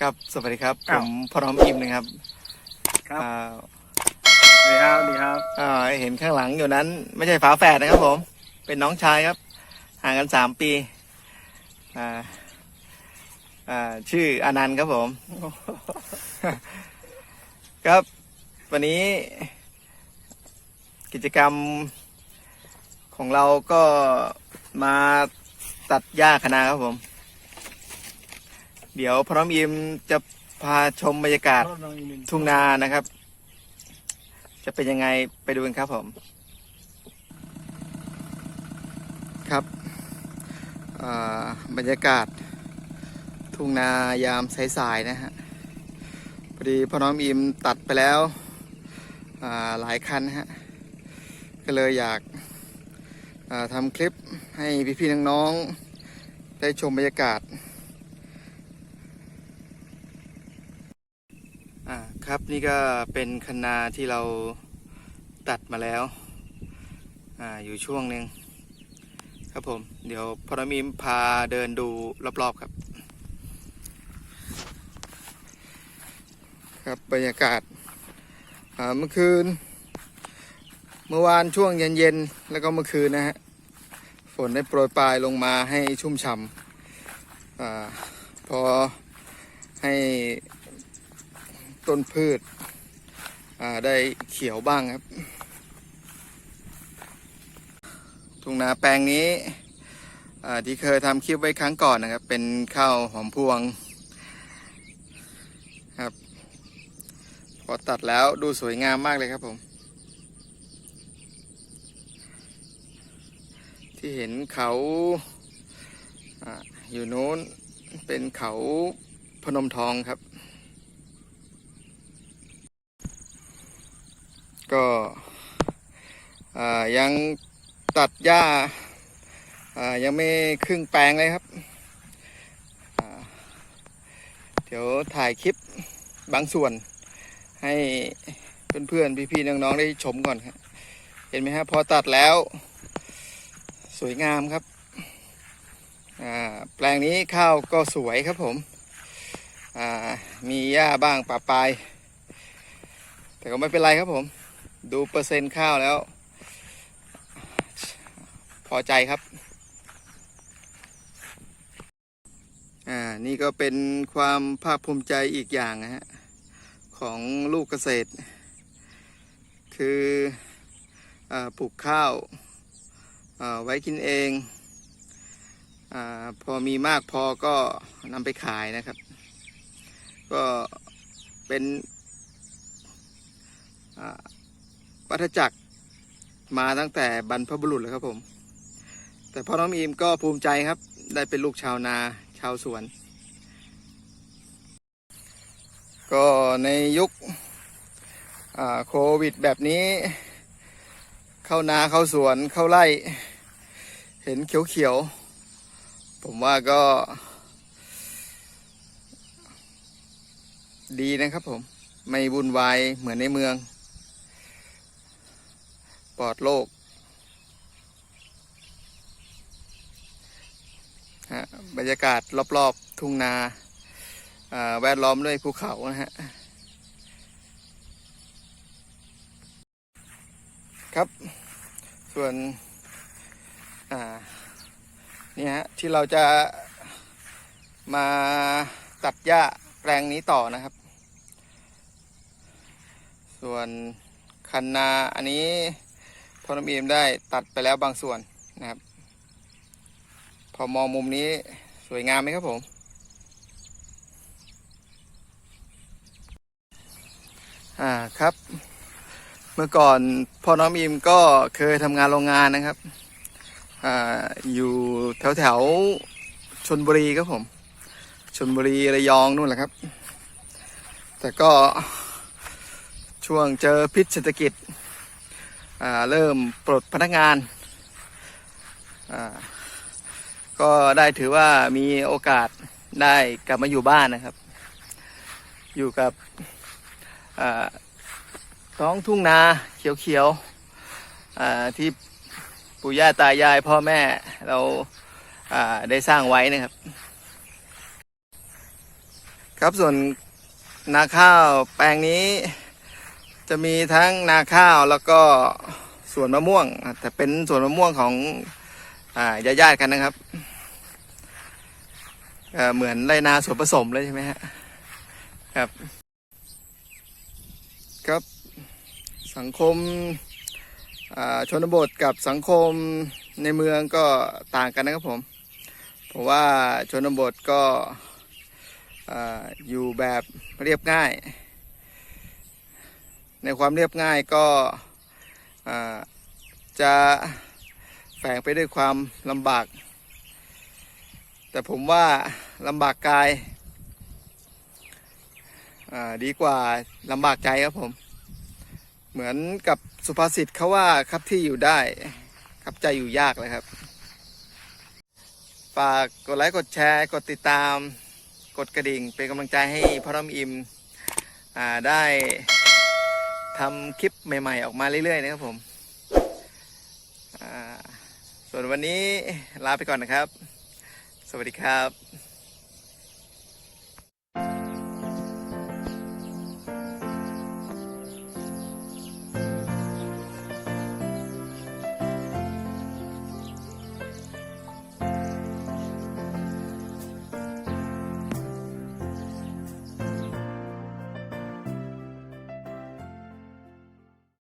ครับสวัสดีครับ ผอ้าวมพร้อมอิมนะครับครับ อ่าดีครับดีครับ อ่าเห็นข้างหลังอยู่นั้น ไม่ใช่ฝาแฝดนะครับ ผม เป็นน้องชายครับ ห่างกันสามปีอ่าอ่าชื่ออนันต์ครับผม ครับ วันนี้ กิจกรรมของเราก็มาตัดหญ้าคณะครับผม เดี๋ยวพร้อมอิมจะพาชมบรรยากาศทุ่งนานะครับ จะเป็นยังไงไปดูกันครับผม ครับบรรยากาศทุ่งนายามสายๆนะฮะพอดีพ่อน้องอิมตัดไปแล้วหลายคันฮะก็เลยอยากาทำคลิปให้พี่ๆน้องๆได้ชมบรรยากาศ อ่าครับนี่ก็เป็นคันาที่เราตัดมาแล้วอ่าอยู่ช่วงหนึ่งครับผม เดี๋ยวพรมิมพาเดินดูรอบๆครับ ครับบรรยากาศอ่าเมื่อคืน เมื่อวานช่วงเย็นๆ แล้วก็เมื่อคืนนะฮะ ฝนได้โปรยปลายลงมาให้ชุ่มฉ่ำอาพอให้ ต้นพืชได้เขียวบ้างครับ ทุ่งนาแปลงนี้ที่เคยทำคลิปไว้ครั้งก่อนนะครับ เป็นข้าวหอมพวงครับ พอตัดแล้วดูสวยงามมากเลยครับผม ที่เห็นเขาอาอยู่โน้นเป็นเขาพนมทองครับ ก็ยังตัดหญ้ายังไม่ครึ่งแปลงเลยครับ เดี๋ยวถ่ายคลิปบางส่วนให้เพื่อนๆ พี่ๆ น้องๆ ได้ชมก่อนครับ เห็นไหมครับพอตัดแล้ว สวยงามครับ แปลงนี้ข้าวก็สวยครับผม มีหญ้าบ้างปะปลาย แต่ก็ไม่เป็นไรครับผม ดูเปอร์เซ็นต์ข้าวแล้ว พอใจครับ อ่า นี่ก็เป็นความภาคภูมิใจอีกอย่างนะฮะ ของลูกเกษตร คืออปลูกข้าวาไว้กินเองอพอมีมากพอก็นำไปขายนะครับ ก็เป็นอ่า วัฏจักรมาตั้งแต่บรรพบุรุษเลยครับผม แต่พ่อน้องอีมก็ภูมิใจครับ ได้เป็นลูกชาวนาชาวสวน ก็ในยุคโควิดแบบนี้ เข้านาเข้าสวนเข้าไร่ เห็นเขียวๆ ผมว่าก็ ดีนะครับผม ไม่วุ่นวายเหมือนในเมือง ปลอดโรคฮะบรรยากาศรอบๆ ทุ่งนาแวดล้อมด้วยภูเขานะฮะ ครับ ส่วนนี่ฮะ ที่เราจะมาตัดหญ้าแปลงนี้ต่อนะครับ ส่วนคันนาอันนี้ พอน้ำเอมได้ตัดไปแล้วบางส่วนนะครับ พอมองมุมนี้สวยงามไหมครับผม อ่าครับ เมื่อก่อนพ่อน้องอิมก็เคยทำงานโรงงานนะครับอ่าอยู่แถวแถวชนบุรีครับผมชนบุรีระยองนู่นแหละครับ แต่ก็ช่วงเจอพิษเศรษฐกิจ เริ่มปลดพนักงานก็ได้ถือว่ามีโอกาสได้กลับมาอยู่บ้านนะครับ อยู่กับท้องทุ่งนาเขียวๆที่ปู่ย่าตายายพ่อแม่เราได้สร้างไว้นะครับ ครับส่วนนาข้าวแปลงนี้ จะมีทั้งนาข้าวแล้วก็สวนมะม่วงแต่เป็นสวนมะม่วงของอ่าญาติๆกันนะครับเเหมือนไรนาสวนผสมเลยใช่ไหมฮะครับครับสังคมชนบทกับสังคมในเมืองก็ต่างกันนะครับผมเพราะว่าชนบทก็อ่าอยู่แบบเรียบง่าย ในความเรียบง่ายก็จะแฝงไปด้วยความลำบาก แต่ผมว่าลำบากกายดีกว่าลำบากใจครับผม เหมือนกับสุภาษิตเขาว่าครับที่อยู่ได้ ครับใจอยู่ยากเลยครับฝากกดไลค์กดแชร์ กดติดตาม กดกระดิ่ง เป็นกำลังใจให้พ่อน้ำอิมอได้ ทำคลิปใหม่ ๆ ออกมาเรื่อย ๆ นะครับผมส่วนวันนี้ลาไปก่อนนะครับ สวัสดีครับ